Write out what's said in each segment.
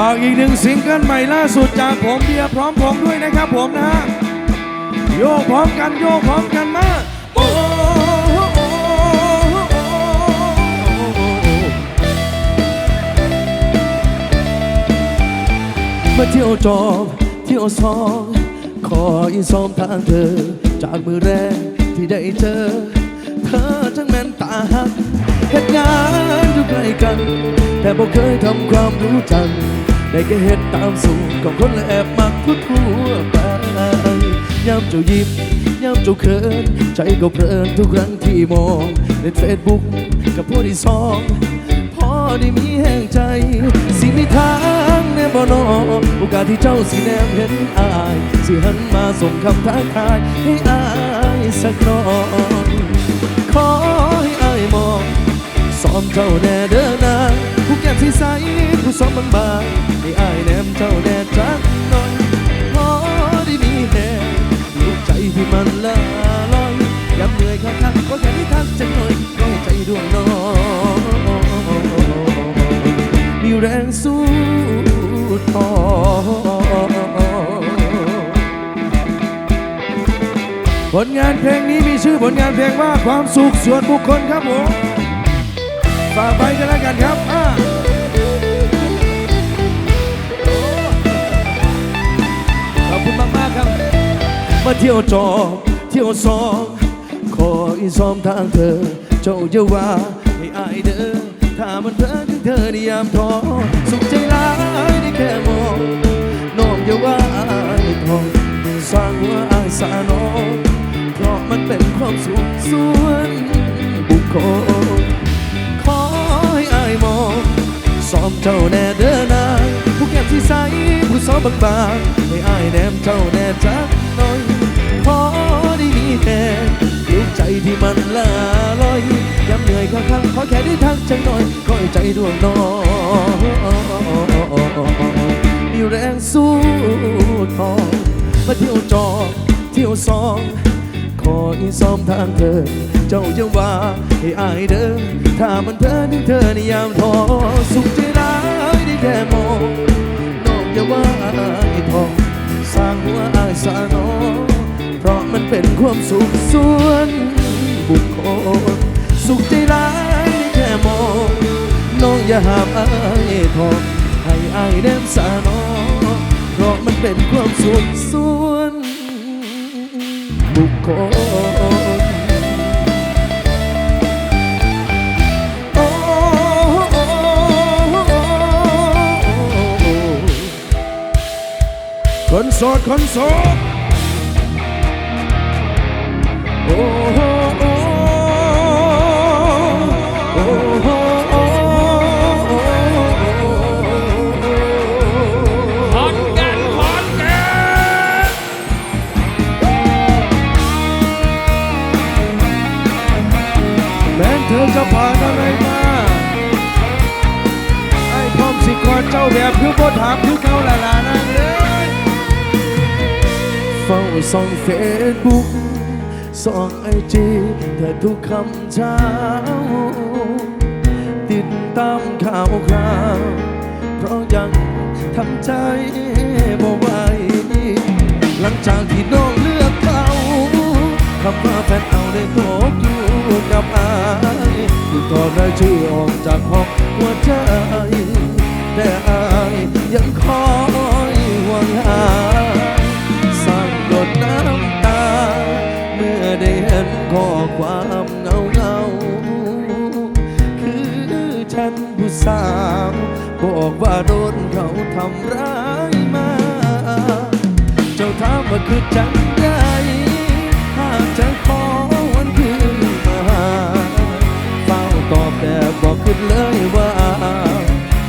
ฝากอีกหนึ่งซิงเกิลใหม่ล่าสุดจากผมเบียร์พร้อมผมด้วยนะครับผมนะฮะโยกพร้อมกันโยกพร้อมกันมาโอ้มาเที่ยวจอบเที่ยวซองขออีซ้อมทางเธอ จากมือแรกที่ได้เจอ เธอทั้งแม่นตาหัก เหตุงานอยู่ใกล้กัน แต่บ่เคยทำความรู้จักได้แค่เห็นตามสูงของคนและแอบมักทั่วทั่วไปยามเจ้ายิ้มยามเจ้าเขินใจก็เพลินทุกครั้งที่มองเล่นเฟซบุ๊กกับผู้ที่สองพอได้มีแห่งใจ สิมีทางแนบ่นอโอกาสที่เจ้าสิแนมเห็นอายสิหันมาส่งคำทักทายให้อายสักน่อยขอ อมเจ้าแน่เด้อนางผู้แก้มสีใสผู้ซ้อมบางให้อายแนมเจ้าแน่จักหน่อยพอได้มีแห่งลูกใจที่มันละลอยยามเหนื่อยข้างๆก็แค่ได้ทักจังหน่อยก็ให้ใจดวงน้อยมีแรงสู้ต่อผลงานเพลงนี้มีชื่อผลงานเพลงว่าความสุขส่วนบุคคลครับผม ฝากไปกันแล้วกันครับอ่าขอบคุณมากมากครับ มาเที่ยวจอเที่ยวซองขออีซ้อมทางเธอ เจ้าอย่าว่าให้อายเด้อถ้ามันเธอถึงเธอในยามท้อสุขใจร้ายได้แค่มองน้องอย่าว่าอายทองสร้างหัวอายสาน้องเพราะมันเป็นความสุขส่วนบุคคล ซ้อมเจ้าแน่เด้อนาผู้แก้มที่ใสผู้ซ้อมบางๆให้อายแนมเจ้าแน่จักหน่อยพอได้มีแค่ลูกใจที่มันละลอยย้ำเหนื่อยข้างขอแค่ได้ทักจังหน่อยขอให้ใจดวงน้อยมีแรงสู้ทองมาเที่ยวจอเที่ยวซองขออีซ้อมทางเธอ เจ้าจะว่าให้อายเด้อถ้ามันเธอถึงเธอในยามท้อสุขใจร้ายได้แค่มองน้องอย่าว่าอายทองสร้างหัวอายสาน้องเพราะมันเป็นความสุขส่วนบุคคลสุขใจร้ายได้แค่มองน้องอย่าห้ามอายทองให้อายแนมสาน้องเพราะมันเป็นความสุขส่วนบุคคล คนโสดคนโสดโอ้โอ้โอ้โอ้โอ้ขอนแก่นขอนแก่นแม้เธอจะผ่านอะไรมาไอ้พร้อมสิกอดเจ้าแบบคือบ่ถามคือเกาละลานา ส่องเฟซบุ๊กส่องไอจีเธอทุกคำเช้า ติดตามข่าวคราวเพราะยังทำใจบ่ไหวหลังจากที่น้องเลือกเขาคำว่าแฟนเอาได้ตกอยู่กับอายถูกถอดรายชื่อออกจากห้องหัวใจ แต่อายยังคอยหวังหา ข้อความเงาเงาคือฉันผู้สาว บอกว่าโดนเขาทำร้ายมา เจ้าถามว่าคือจังไดหากจะขอวันคืนมาเฝ้าตอบแต่บอกขึ้นเลยว่า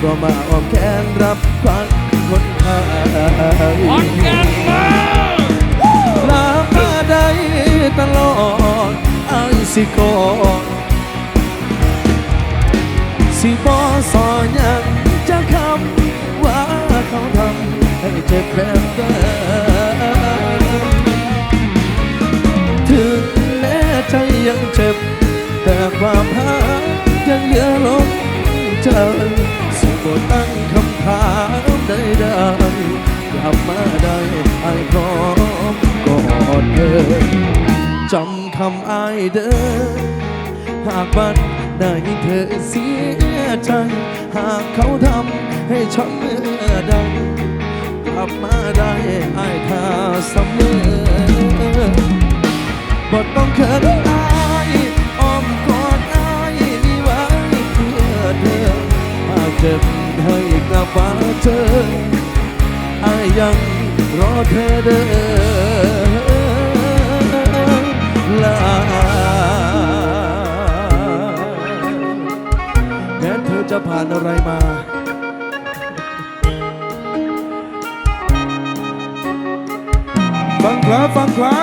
ก็มาออกแขนรับควั สิกรสิบอสอยังจะคำว่าเขาทำให้เจ็บแบบเดิมถึงแม้ใจยังเจ็บ แต่ความหายังเหลือลมเจอสิบตั้งคำถามใดๆกลับมาได้ไอ้พร้อมกอดเธอ ทำอายเด้อหากบันได้เธอเสียใจ หากเขาทำให้ช้ำเมื่อใดกลับมาได้ไอายท่าเสมอบ่ต้องเขินอายอ้อมกอดอายมีไว้เพื่อเธอหากเจ็บให้กลับมาเจออายยังรอเธอเดิน ลาแม้เธอจะผ่านอะไรมาฝั่งขวาฝั่งขวา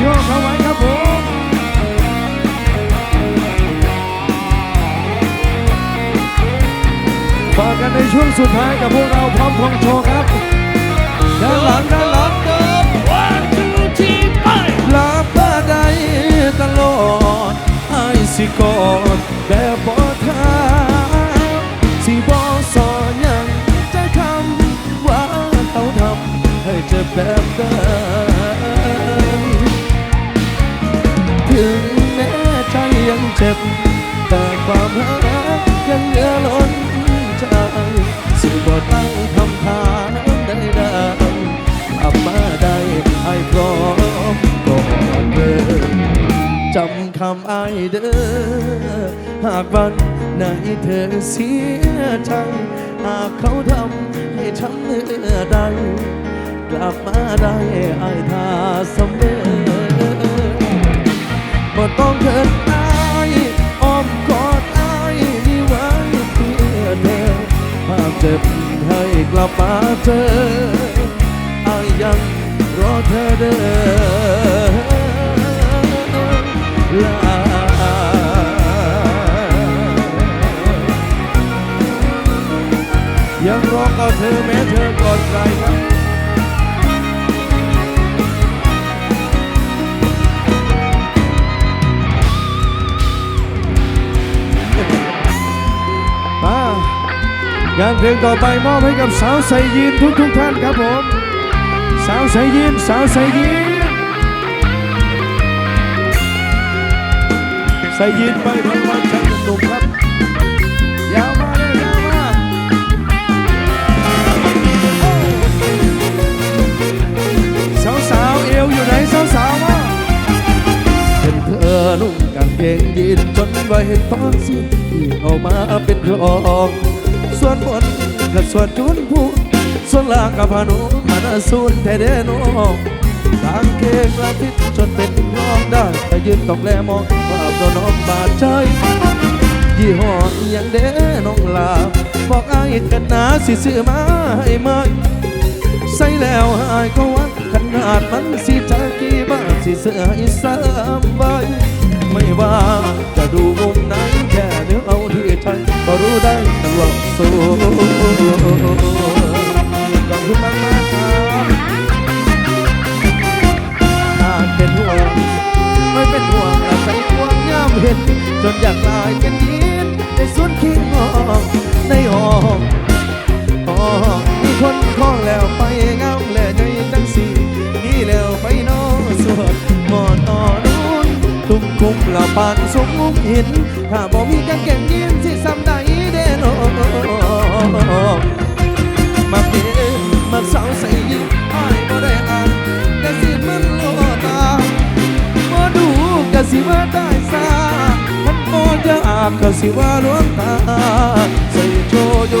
โยกเข้าไว้ครับผมฝากกันในช่วงสุดท้ายกับพวกเราพร้อมทองโชว์ครับ ด้านหลังด้านหลัง ลับมาเจออายังรอเธอเดินลายังรอเอาเธอแม้เธอก่อนใคร งานเพลงต่อไปมอบให้กับสาวใส่ยีนทุกทุกท่านครับผม สาวใส่ยีนสาวใส่ยีนใส่ยีนไปทั้งวันทั้งหนุ่มครับ ยาวมาเลยยาวมาสาวสาวเอวอยู่ไหนสาวสาวมาเห็นเธอนุ่งกางเกงยีนจนว่าเห็นท้องสิ้นที่เอามาเป็นรอง วนบนกับส่วนจุนผู้ส่วนล่างกับพานุมันสูนแท้เดนองกางเกงกระติดจนเป็นรองได้แต่ยืนต้องแลมองว่าโดนน้องบาดใจยี่ห้อยังเด้น้องลาบอกอายกันนาสิซื้อมาให้ไหมใส่แล้วหายก็วัดขนาดมันสิจะกี่บาทสิเสื้อให้สามใบไม่ว่าจะดูมุมไหนแค่ เอาที่ใจก็รู้ได้ตลอดสู้ขอบคุณมากมากครับอาจเป็นห่วงไม่เป็นห่วงอาศัยห่วงย่ำเห็น จนอยากตายกันยินในสุดขี้งอกในห้องห้องมีคนคล้องแล้วไปเงาและใจจังสีนี่แล้วไปนอสวดงอนอ่อนนุ่นทุกคุมละปานสมมุมหิน ถ้าบ่มีกางเกงยีนสิซ้ำใดเด้น้อมาเด้มาสาวใส่ยิ้มอ้ายบ่ได้อ่านกะสิมันโลตามาดูกะสิว่าได้ซามันโมจะอาบกะสิว่าลวงตาใส่โชโย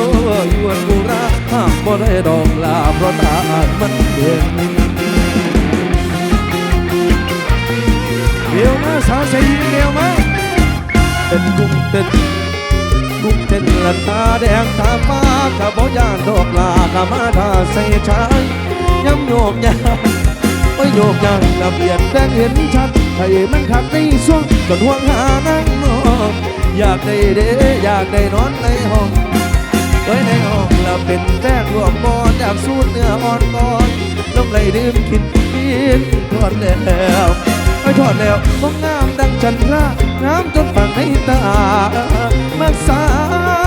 ยวนกุราห้ากบ่ได้ดอกลาเพราะตามันเด่นเร็วมาสาวใส่ยีนเร็วมา เป็นกุ้งเต้นกุ้งเต้นละตาแดงตาฟ้าข้าบ่ย่านดอกลาข้ามาทาใส่ชายย้ำโยกยาโอ้ยโยกยางละเบียดแดงเห็นชัดให้มันขัดในช่วงจนห่วงหานั่งนอนอยากได้เด้อยากได้นอนในห้องไว้ในห้องเราเป็นแป้งรวมบอนอยากสูดเนื้ออ่อนก่อนลมไหลดื่มกินกินทอดแล้วไอ้ทอดแล้วมองงา ดังจันทรางามจนฝังในตา มักสา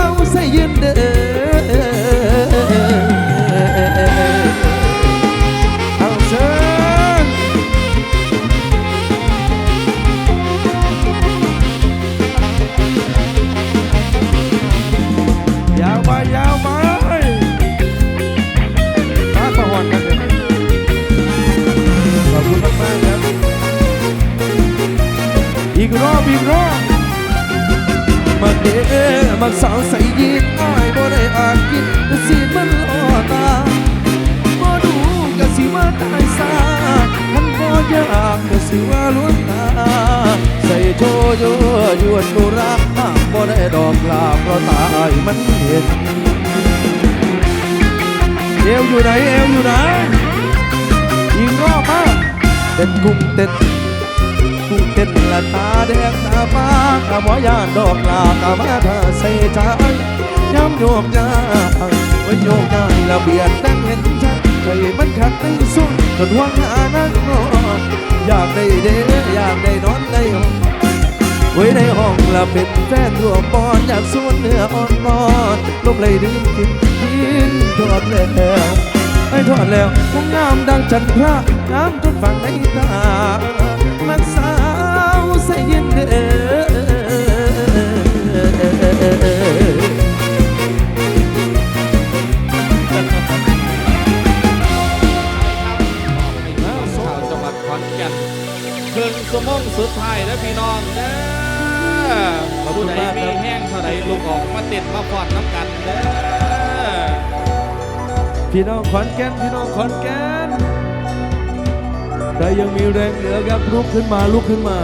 วใส่ยืนเด้อีร้องมักเด้อมักสาวใส่ยีนอ้ายบ่ได้อ่านกินสีมันล่อตาบ่ดูก็สิมาตายซาท่านบ่อยากก็สิว่าล้วนตา ใส่โจชยยวนโนราบ่ได้ดอกลาเพราะตายมันเห็นเอวอยู่ไหนเอวอยู่ไหนยิงรอบมาเต้นกุ้งเต้น นละตาแดงตาฟ้ากะบ่ยานดอกลากะมาถ้าใส่ใจย้ำโยกย้ายไว้โยกย้ายละเบียดดังเห็นชัดใจมันขัดในสุดจนหวังหานั่งนอนอยากได้เด้อยากได้นอนในห้องไว้ในห้องละเป็นแฟนรวมบอนอยากสวนเนื้ออ่อนนอนลมเลยดื่มกินกินทอดแล้วไอ้ทอดแล้วคงงามดังจันทรางามจนฝังในตา ม่งสมงสุดท้ายแล้วพี่น้องเด้อผู้ใดมีแห้งเท่าใดลูกออกมาติดมาฟอดน้ำกันเด้อพี่น้องขอนแก่นพี่น้องขอนแก่นแต่ยังมีแรงเหลือครับลุกขึ้นมาลุกขึ้นมา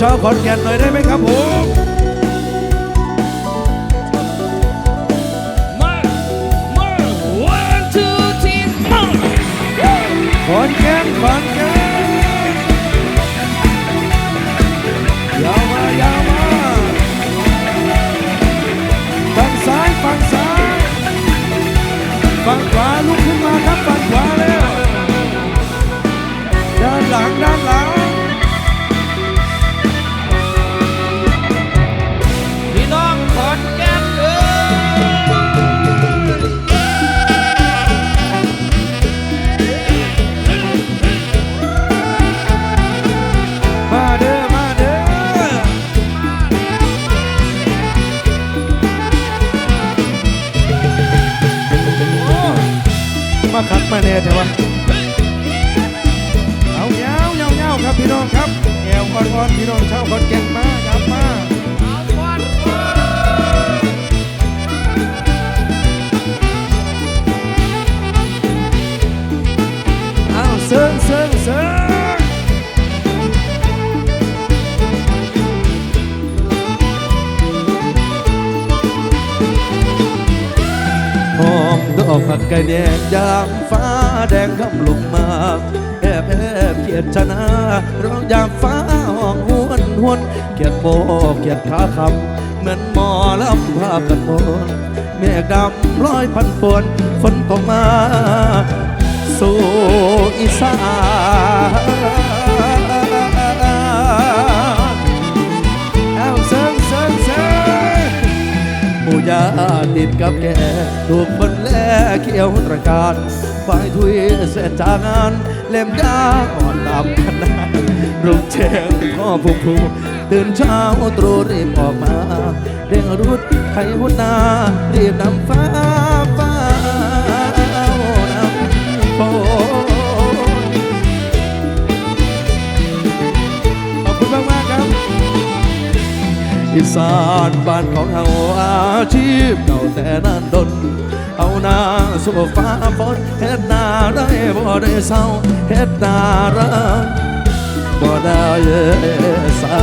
ชาวขอนแก่นหน่อยได้ไหมครับผมมามา one two three มาขอนแก่นขอนแเกียดโบเกียดขาคำเหมือนหมอลำภาพกันมนเมฆดำร้อยพันฝนฝนตกมา สู่อีสานเอาเซิงเซิงเซิงหมูยาติดกับแกถูกคนแลเขียวตระการควายทุยเสร็จจากงาน เล่มยาอ่อนตามขนาดรุกเชงพ่อผู้ ตื่นเช้าตรู่รีบออกมาเร่งรุดไขหุนนา รีบนำฟ้าฟ้าเอานำโพขอบคุณมากมากๆครับ อีสานบ้านของเราอาชีพเก่าแต่นานดนเอานาสู่ฟ้าฝนเฮ็ดนาได้บ่ได้เศร้าเฮ็ดนารัก บ่ได้เศร้า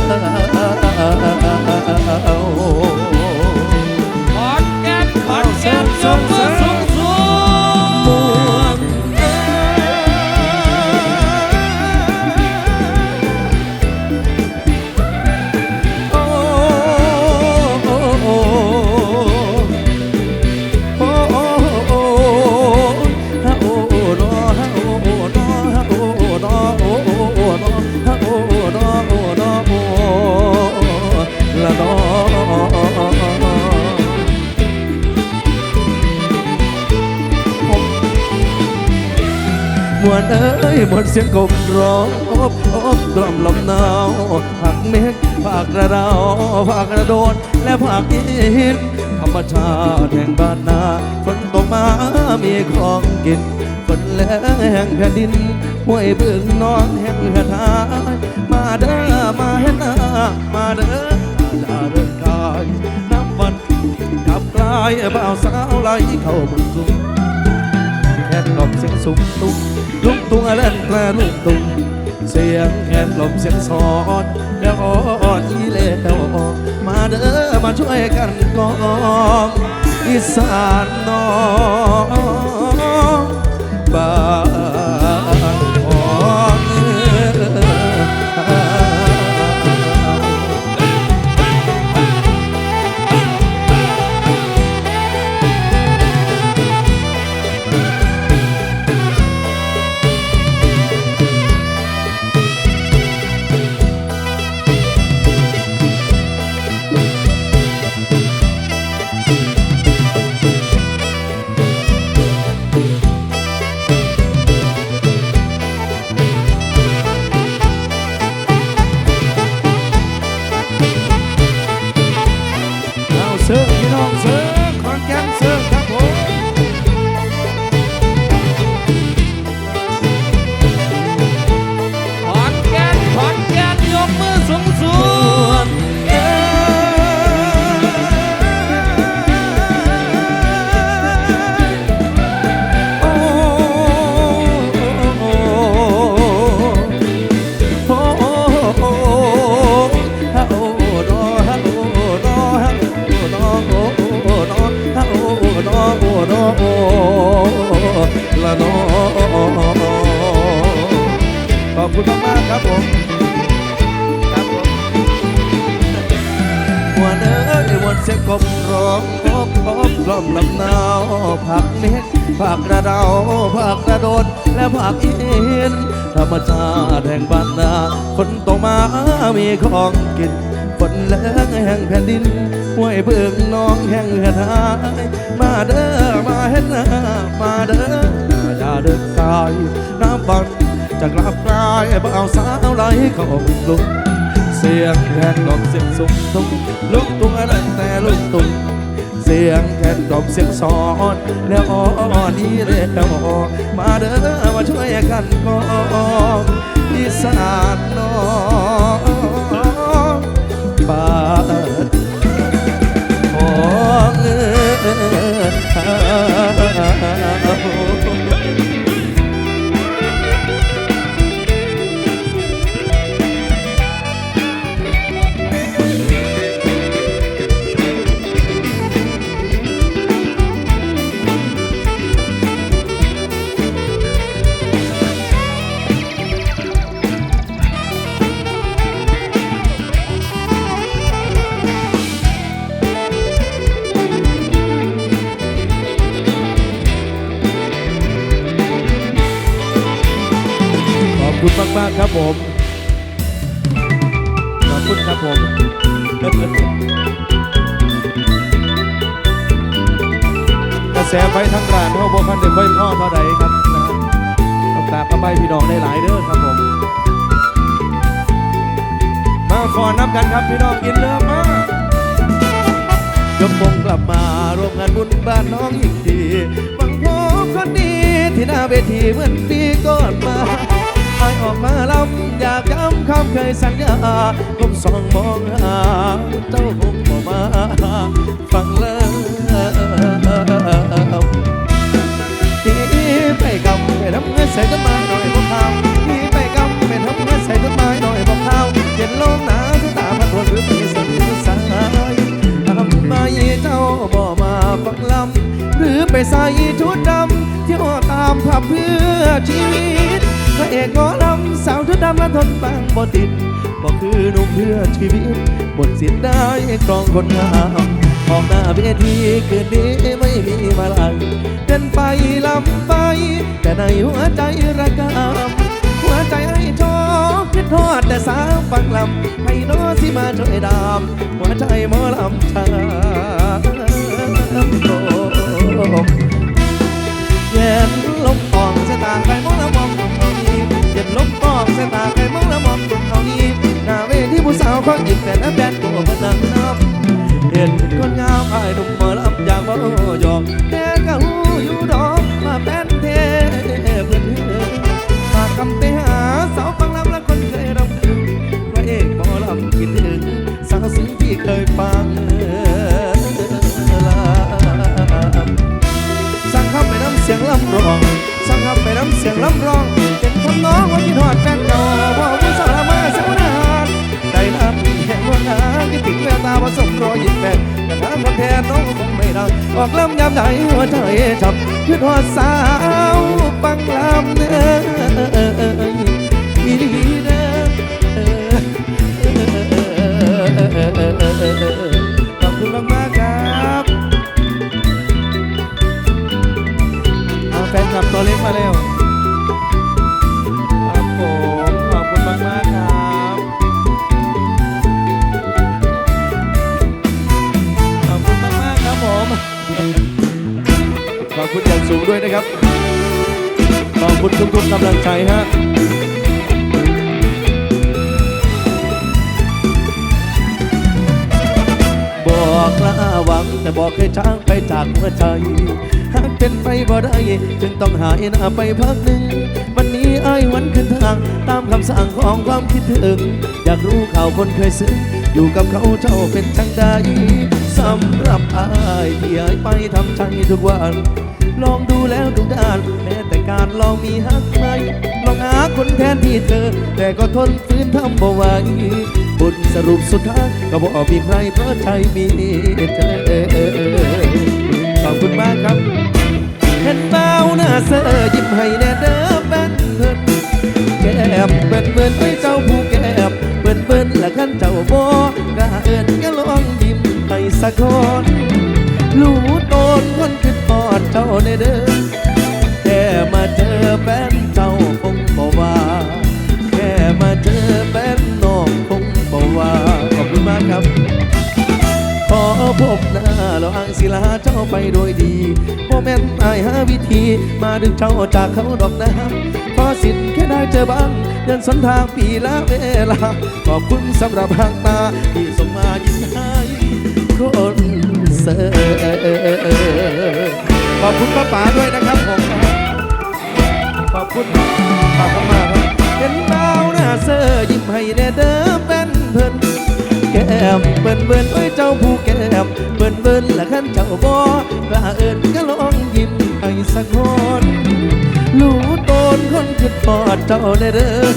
ขอนแก่นขอนแก่นยกมือ เอ้ยหมดเสียงกบร้องอบอบกล่อมลมหนาวผักเมฆผักกระดาวผักกระโดดและผักอินธรรมชาติแห่งบ้านนาฝนตกมามีของกินฝนแรงแห่งแผ่นดินห้วยบึงนอนแห่งกระทายมาเด้อมาเห็นหน้ามาเด้ออย่าเดินกายน้ำวันกลับกลายบ่าวสาวไหลเข้าบึงกรุง แอนลมเสียงสุมตุ้งลุกตุ้งอะไรแกลลุกตุ้งเสียงแอนลมเสียงสอนแล้วอ่อนอีเล้วมาเด้อมาช่วยกันกองอีสานน้องบ้า ดและผักอินธรรมชาติแห่งบ้านนาฝนตกมามีของกินฝนแรงแห่งแผ่นดินห้วยเบิ่งน้องแห่งเหือดหายมาเด้อมาเห็นหน้ามาเด้ออย่าเดินกายน้ำบันจะกลับกลายบ่าวสาวไหลเข้าลุกเสียงแคนกล่อมเสียงสูงตุ้งลุก เสียงแคนกล่อมเสียงสอนแล้วอ้อนนี่เร็วมาเด้อมาช่วยกันกองอีสานน้องบ้านของเออ มาก ๆ ครับผม ขอบคุณครับผมกระแสไฟทั้งร้านเฮาบ่คันได้ค่อยพ่อเท่าใดครับนะฮะต้องตามกระใบพี่น้องได้หลายเด้อครับผม มาฟอนนับกันครับพี่น้องกินเริ่มมายกวงกลับมาร่วมงานบุญบ้านน้องอีกทีหวังพบคนดีที่หน้าเวทีเหมือนปีก่อนมา อายออกมาลำอยากย้ำคำเคยสัญญาผมส่องมองหาเจ้าคงบอกมาฟังแล้วที่ไปกำไปทำเงินใส่ต้นไม้หน่อยพวกเขาที่ไปกำไปทำเงินใส่ต้นไม้หน่อยพวกเขาเย็นลมหนาวสายตาพัดวนหรือปีสนิทสายทำไมเจ้าบ่มาฟังลำหรือไปใส่ชุดดำที่ยวตามผับเพื่อชีวิต พระเอกหมอลำสาวชุดดำและทนฟังบ่ติดบ่คือหนุ่มเพื่อชีวิตบทสิ้นได้กรองคนงามออกหน้าเวทีคืนนี้ไม่มีมาลัยเดินไปลำไป แต่ในหัวใจระกำหัวใจไอ้ชอบคิดทอดแต่สาวฟังลำให้น้อสิมาช่วยดามหัวใจหมอลำชาโลกแย่นลมอ่องสตางค์็นลบปอกสายตาใครมองละวมองตรงขานี้หน้าเวทีผู้สาวขอหยิบแต่ละแดนตัวมันนังนับเห็นคนงามอายหนุ่มมาลำอยากบ่ยอมแต่ก็หูอยู่ดอกมาเป็นเท ออกลำยามใดหัวใจจับคิดหอดสาวฟังลำเนื้ออีดีเด้อขอบคุณมากๆครับเอาแฟนคลับตัวเล็กมาเร็ว ขอบคุณอย่างสูงด้วยนะครับ ขอบคุณทุกๆกำลังใจฮะบอกละหวังแต่บอกให้ช้างไปจากหัวใจหากเป็นไปบ่ได้จึงต้องหายหน้าไปพักหนึ่ง วันนี้ไอ้ายวันขึ้นทาง ตามคำสั่งของความคิดถึง อยากรู้ข่าวคนเคยซึ้งอยู่กับเขาเจ้าเป็นจังใดสำหรับไอ้ายที่อ้ายไปทำใจทุกวัน ลองดูแล้วดูด้านแม้แต่การลองมีฮักไหมลองหาคนแทนที่เธอ แต่ก็ทนฝืนทำบ่ไหวบทสรุปสุดท้ายก็บอกมีใครเพราะใจมีเธอขอบคุณมากครับเห็นเบ้าหน้าเสอยิ้มให้แน่เด้อแฟนเพิ่นแก้มเปิ้นเปิ้นไว้เจ้าผู้แก้มเปิ้นเปิ้นละกันเจ้าบอกะเอิญก็ลองยิ้มให้สักคนรู้ตนคนคิดพอ จ้าในเด้อแค่มาเจอแฟนเจ้าคงบอกว่า แค่มาเจอแฟนน้องคงบอกว่า ขอบคุณมากครับ ขอพบหน้าเราอ้างศิลาเจ้าไปโดยดีโมเมนต์อายหาวิธี มาดึงเจ้าจากเขาดอกนะขอสิทธิ์แค่ได้เจอบ้างเดินสนทางปีละเวลา ขอบคุณสำหรับหางตา ที่ส่งมายิ้มให้คนเสิร์ข อบคุณป้าป๋าด้วยนะครับผมขอบคุณขอบคุณมากครับเห็นดาวหน้าเซอร์ยิ้มให้แน่เด้อแฟนเพิ่นแก้มเบิ่นเบิ่นไว้เจ้าผู้แก้มเบิ่นเบิ่นละขันเจ้าบอกละเอิญก็ลองยิ้มให้สักคนรู้ตนคนคิดปอดเจ้าได้เด้อ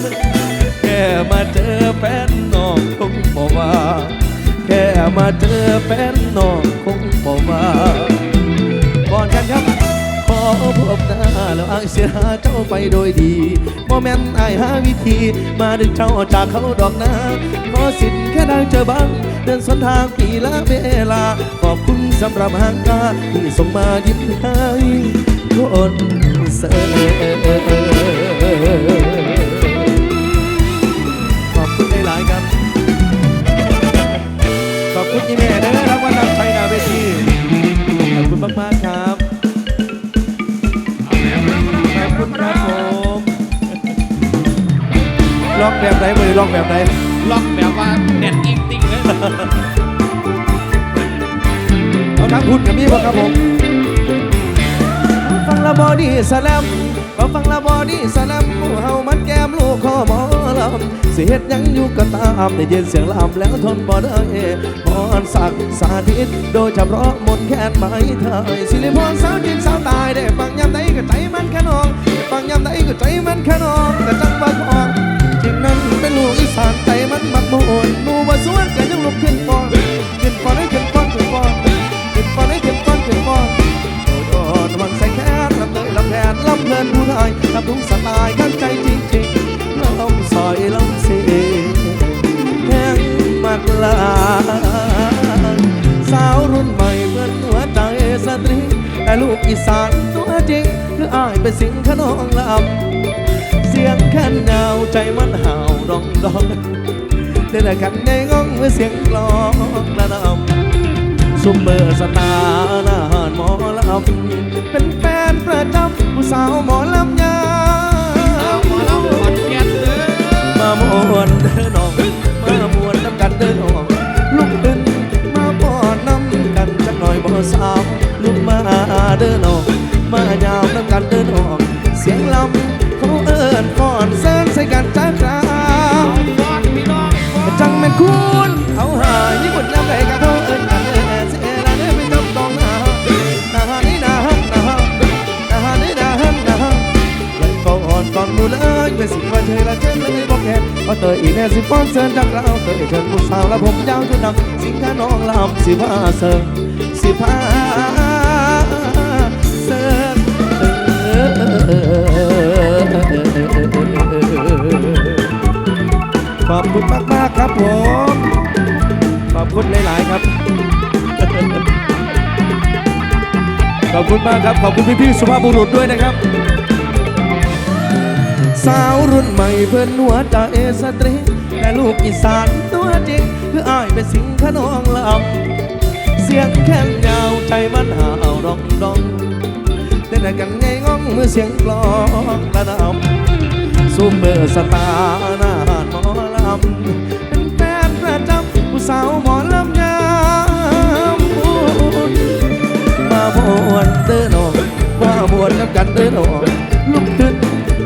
แค่มาเจอแฟนน้องคงบอกว่าแค่มาเจอแฟนน้องคงบอกว่า อนกันครับ ขอพบหน้าแล้วอ้างเสียหาเจ้าไปโดยดีโมเมนต์อายหาวิธี มาดึงเจ้าจากเขาดอกนะขอสิทธิ์แค่ได้เจอบ้าง เดินสนทางปีละเวลา ขอบคุณสำหรับหางตาที่ส่งมายิ้มให้คนเสิร์ขอบคุณหลายๆครับ ขอบคุณอีเมลเด้อ ล็อกแบบไหนมือล็อกแบบไหนล็อกแบบว่าแน่นอิงติงเลยเอาทั้งพูดกับมีบ่ครับผมฟังละบอดี้สแลมก็ฟังละบอดี้สแลมหมู่เฮามันแก้มลูกคอหมอลำสิเฮ็ดหยังอยู่ก็ตามได้ยินเสียงลำแล้วทนบ่ได้พรสักสาธิต โดยเฉพาะมนต์แคนไม้ไทยสิริพรสาวจินสาวตายได้ฟังยามใดก็ใจมันแค่นองได้ฟังยามใดก็ใจมันแค่นองแต่จังว่าของจริ งนั้นเป็นลูกอีสานใจมันมักโมนหนูบ่สวนก็ยังลุกขึ้นก่อนขึ้นก่อนให้ขึ้นก่อนขึ้นก่อนขึ้นก่อนให้ขึ้นก่อนขึ้นก่อนโดดวันใส่แขนลำเตยลำแผนลำเลินผู้ไทยลำทุกสไตล์กันใจจริงๆลำซอยลำเสียแห้งมากลาสาวรุ่นใหม่เพื่อนหัวใจสตรีแต่ลูกอีสานตัวจริงคืออายเป็นสิงขนองลำ สียงขันหนาวใจมันห่าร้องดองเแต่ขันในงองเมื่อเสียงกลองระนำซุมเบอร์สตาร์นาหอนหมอลำเป็นแฟนประจำผู้สาวหมอลำยาวหมอลำขอนแก่นเด้อมาหมวนเด้อน้องมามวนน้ำกันเด้อน้องลุกขึ้นมาบ่อน้ำกันจักหน่อยบ่สาวลุกมาเด้อน้องมายาวน้ำกันเด้อน้องเสียงลำ เขาเอิญฟอนเส้นใส่กันจ้าคราจังแม่นคุณเอาหาญี่ปุ่นยำไรกับเขาเอิญกันเอิญเสียละเด้ไม่จำต้องนานาฮานี่นาฮันนาฮานาฮานี่นาฮันนาฮาไล่ก่อนก่อนมูเลยเป็นสิ่งว่าเธอละเช่นเลยบอกแค่ว่าเตยอีแน่สิฟ้อนเซินจากเราเตยเชิญผู้สาวและผมยาวชุดดำสิงค้าน้องลำสิผ้าเซิงสิผ้า ขอบคุณมากมาก ๆ ครับผม ขอบคุณหลาย ๆ ครับ ขอบคุณมากครับ ขอบคุณพี่ ๆ สุภาพบุรุษด้วยนะครับ สาวรุ่นใหม่เพื่อนหัวใจสตรีแต่ลูกอีสานตัวจริงคืออ้ายเป็นสิงขนองลำเสียงแค้นยาวใจมันหาวดองดองเต้นกันไงง้องเมื่อเสียงกลองระนำซูเปอร์สตาร์ เป็นแฟนประจำผู้สาวหมอลำยามบุญมาบวนเดินออกว่าบวนน้ำกันเดินออกลุกขึ้น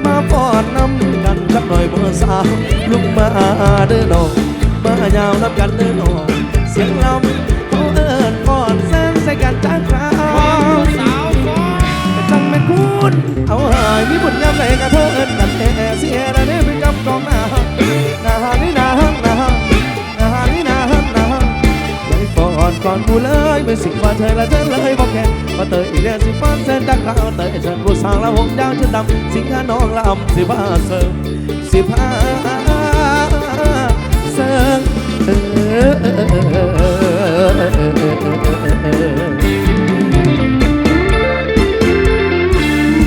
มาป้อนน้ำกันสักหน่อยเมื่อสาวลุกมาเดินออกมายาวน้ำกันเดินออกเสียงลำเขาเอิญป้อนเส้นใส่กันจ้าคราวสาวฟอนจังแม่นคุณเอาหายมีบุญยามใดกับเธอเอิ้นกันแท้เสียระเด้เป็นกับกอง อนก่อนกูเลยเป็นสิ่งว่าเธอและเธอเลยบอกแค่ว่าเตยอีเลียสิฟ้อนเส้นดักขาวเตยเชิญผู้สาวละหงยาวชุดดำสิงหาน้องลำสิบ้าเสิร์สิบ้าเสิร์ฟเออ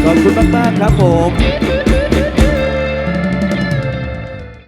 ขอบคุณมากๆครับผม